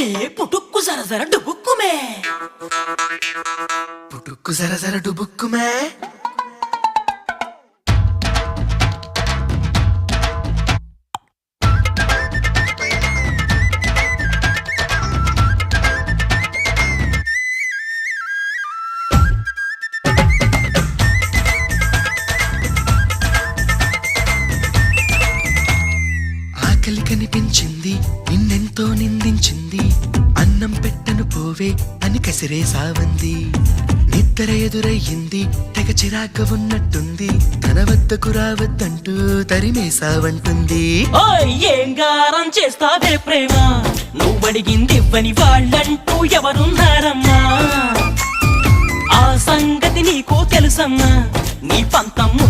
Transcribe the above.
ఏ పుటుక్కు జర జర డుబుక్కుమే. పుటుక్కు జర జర డుబుక్కుమే. ఆకలి కనిపించింది నిన్నెంతో నిందించింది. అన్నం పెట్టను పోవే అని కసిరే సావంది. నిద్ర ఎదురయ్యింది తెగ చిరాక ఉన్నట్టుంది. తన వద్దకు రావద్దంటూ తరిమేసావంటుంది ఏం గారం చేస్తావే ప్రేమ? నువ్వు అడిగింది ఇవ్వని వాళ్ళంటూ ఎవరున్నారమ్మా? ఆ సంగతి నీకు తెలుసమ్మా. నీ పంతమ్ము